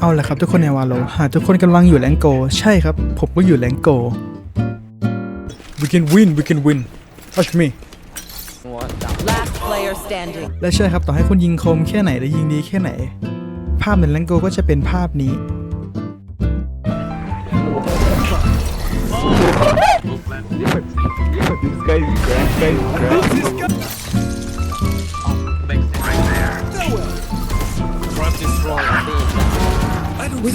เอาละครับทุกคนในวาโลหากทุกคนกำลังอยู่แรงโก ใช่ครับ ผมก็อยู่แรงโก we can win we can win watch me Last player standing. และใช่ครับต่อให้คุณยิงคมแค่ไหนหรือยิงดีแค่ไหน ภาพในแรงโกก็จะเป็นภาพนี้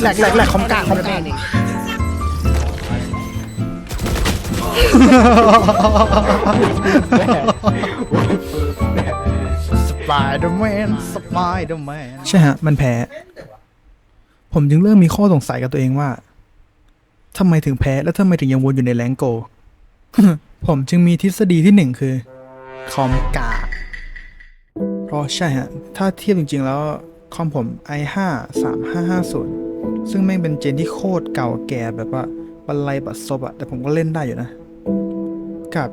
แหลกแหลกแหลกคอมกลางคอมกลางสไปเดอร์แมนสไปเดอร์แมนใช่ฮะ มันแพ้ ผมจึงเริ่มมีข้อสงสัยกับตัวเองว่าทำไมถึงแพ้ แล้วทำไมถึงยังวนอยู่ในแรงโก ผมจึงมีทฤษฎีที่หนึ่งคือ คอมกากเพราะใช่ฮะ ถ้าเทียบจริง ๆ แล้ว คอมผม i5 3550 ซึ่งแม่งเป็นเจนที่โคตรเก่าแก่แบบว่าบรรลัยบัดซบอะแต่ผมก็เล่นได้อยู่นะ กับ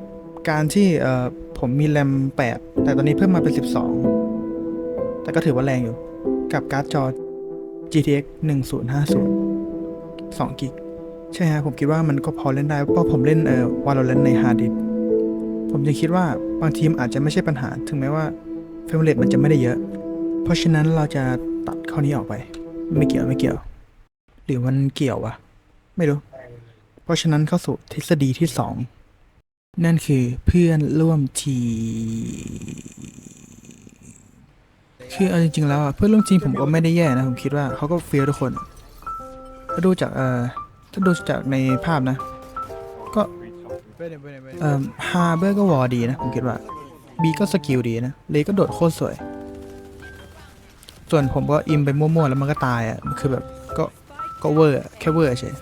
การที่เอ่อผมมีแรม 8 แต่ตอนนี้เพิ่มมาเป็น 12 แต่ก็ถือว่าแรงอยู่ กับการ์ดจอ GTX 1050 2กิกใช่ฮะ ผมคิดว่ามันก็พอเล่นได้ เพราะผมเล่นเอ่อ Valorant ในฮาร์ดดิสผมจะคิดว่าบางทีมอาจจะไม่ใช่ปัญหา ถึงแม้ว่าเฟรมเรทมันจะไม่ได้เยอะ เพราะฉะนั้นเราจะตัดข้อนี้ออกไป ไม่เกี่ยวไม่เกี่ยว หรือมันเกี่ยววะไม่รู้ เพราะฉะนั้นเข้าสู่ทฤษฎีที่สองนั่นคือเพื่อนร่วมทีมคือเอาจริงๆแล้วอะเพื่อนร่วมทีมผมก็ไม่ได้แย่นะ ผมคิดว่าเขาก็เฟียทุกคน ถ้าดูจากเอ่อถ้าดูจากในภาพนะ ก็เอ่อฮาร์เบอร์ก็วอร์ดีนะ ผมคิดว่าบีก็สกิลดีนะเลยก็โดดโคตรสวย ส่วนผมก็อิมไปมั่วๆแล้วมันก็ตายอะมันคือแบบ ก็ก็เวอร์อะแค่เวอร์เฉย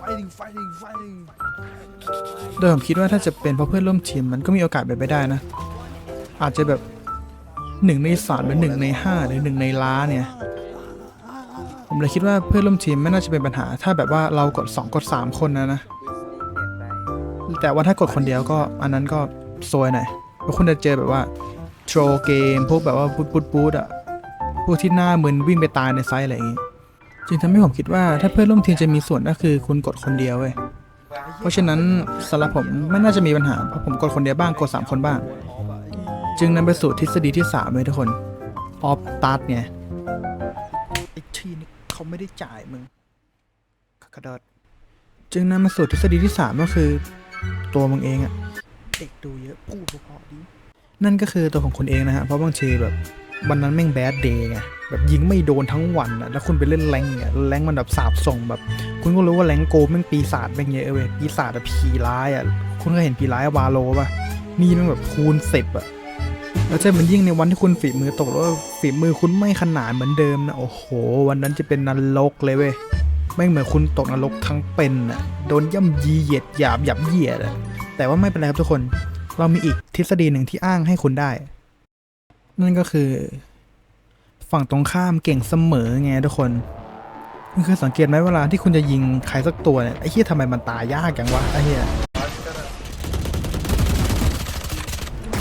โดยผมคิดว่าถ้าจะเป็นเพราะเพื่อนร่วมทีมมันก็มีโอกาสเป็นไปได้นะ อาจจะแบบหนึ่งในสามหรือหนึ่งในห้าหรือหนึ่งในล้านเนี่ย ผมเลยคิดว่าเพื่อนร่วมทีมไม่น่าจะเป็นปัญหา ถ้าแบบว่าเรากด 2 กด 3 คนนะนะ แต่ว่าถ้ากดคนเดียวก็อันนั้นก็ซวยหน่อยเพราะคุณจะเจอแบบว่าโทรเกมพวกแบบว่าบูดบูดบูดอะพวกที่หน้ามึนวิ่งไปตายในไซต์อะไรอย่างงี้ จึงทำให้ผมคิดว่าถ้าเพื่อนร่วมทีมจะมีส่วนก็คือคุณกดคนเดียวเว้ยเพราะฉะนั้นสำหรับผมไม่น่าจะมีปัญหาเพราะผมกดคนเดียวบ้างกด 3 คนบ้าง จึงนำไปสู่ทฤษฎีที่3เลยทุกคนออฟตัดไงไอ้ทีนี่เขาไม่ได้จ่ายมึงกระโดดจึงนำมาสู่ทฤษฎีที่ 3 ก็คือ ตัวมึงเองอะเด็กดูเยอะพูดเพอๆดี นั่นก็คือตัวของคุณเองนะฮะเพราะบางทีแบบวันนั้นแม่งแบดเดย์ไง แบบยิงไม่โดนทั้งวันอะแล้วคุณไปเล่นแรงเนี่ยแรงมันแบบสาบส่งแบบ คุณก็รู้ว่าแรงโกแม่งปีศาจแม่งเยอะเว้ยปีศาจอะผีร้ายอะคุณเคยเห็นผีร้ายวาโลป่ะนี่ม่งแบบคูณสิบอะแล้วจะมันยิ่งในวันที่คุณฝีมือตกแล้วฝีมือคุณไม่ขนาดเหมือนเดิมนะโอ้โห วันนั้นจะเป็นนรกเลยเว้ยแม่งเหมือนคุณตกนรกทั้งเป็นอะโดนย่ำยีเหยียดหยาบหยับเหยียดอะแต่ว่าไม่เป็นไรครับทุกคน เรามีอีกทฤษฎีหนึ่งที่อ้างให้คุณได้ นั่นก็คือ ฝั่งตรงข้ามเก่งเสมอไงทุกคนคุณเคยสังเกตไหมเวลาที่คุณจะยิงใครสักตัวเนี่ยไอ้เหี้ยทำไมมันตายยากจังวะไอ้เหี้ย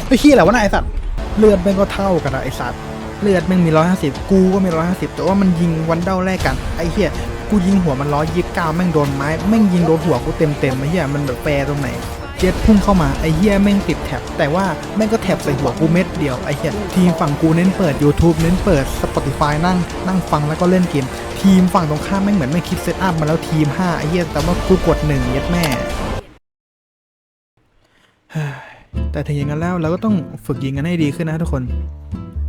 ไอ้เหี้ยอะไรวะนะไอ้สัตว์เลือดแม่งก็เท่ากันอะไอ้สัตว์เลือดแม่งมีร้อยห้าสิบกูก็มีร้อยห้าสิบแต่ว่ามันยิงวันเด้าแรกกันไอ้เหี้ยกูยิงหัวมันร้อยยี่สิบเก้าแม่งโดนไม้แม่งยิงโดนหัวกูเต็มเต็มไอ้เหี้ยมันแบบแฟร์ตรงไหน เจ็ตพุ่งเข้ามาไอ้เหี้ยแม่งติดแท็บแต่ว่าแม่งก็แท็บใส่หัวกูเม็ดเดียวไอ้เหี้ยทีมฝั่งกูเน้นเปิด YouTube เน้นเปิด Spotify นั่งนั่งฟังแล้วก็เล่นเกม ทีมฝั่งตรงข้ามแม่งเหมือนไม่คิดเซตอัพมาแล้วทีม 5 ไอ้เหี้ยแต่ว่ากูกดหนึ่งเย็ดแม่แต่ถึงอย่างนั้นแล้วเราก็ต้องฝึกยิงกันให้ดีขึ้นนะทุกคน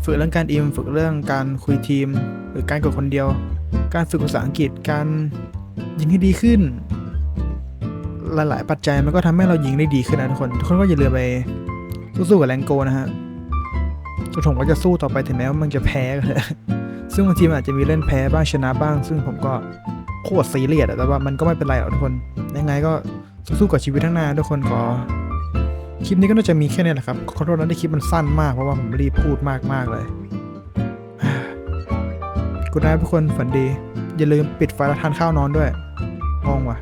ฝึกเรื่องการอิมฝึกเรื่องการคุยทีม หรือการกดคนเดียว การฝึกภาษาอังกฤษการยิงให้ดีขึ้น หลายๆปัจจัยมันก็ทำให้เรายิงได้ดีขึ้นนะทุกคนทุกคนก็อย่าลืมไปสู้ๆกับแรงโกนะฮะส่วนผมก็จะสู้ต่อไปถึงแม้ว่ามันจะแพ้ก็เถอะซึ่งบางทีมันอาจจะมีเล่นแพ้บ้างชนะบ้าง ซึ่งผมก็โคตรซีเรียสแต่ว่ามันก็ไม่เป็นไรหรอกทุกคนยังไงก็สู้ๆกับชีวิตข้งหน้าทุกคนขอคลิปนี้ก็น่าจะมีแค่นี้แหละครับขอโทษนะที่คลิปมันสั้นมากเพราะว่าผมรีบพูดมากๆเลยกูได้ทุกคนฝันดี อย่าลืมปิดไฟแล้วทานข้าวนอนด้วยงงว่ะ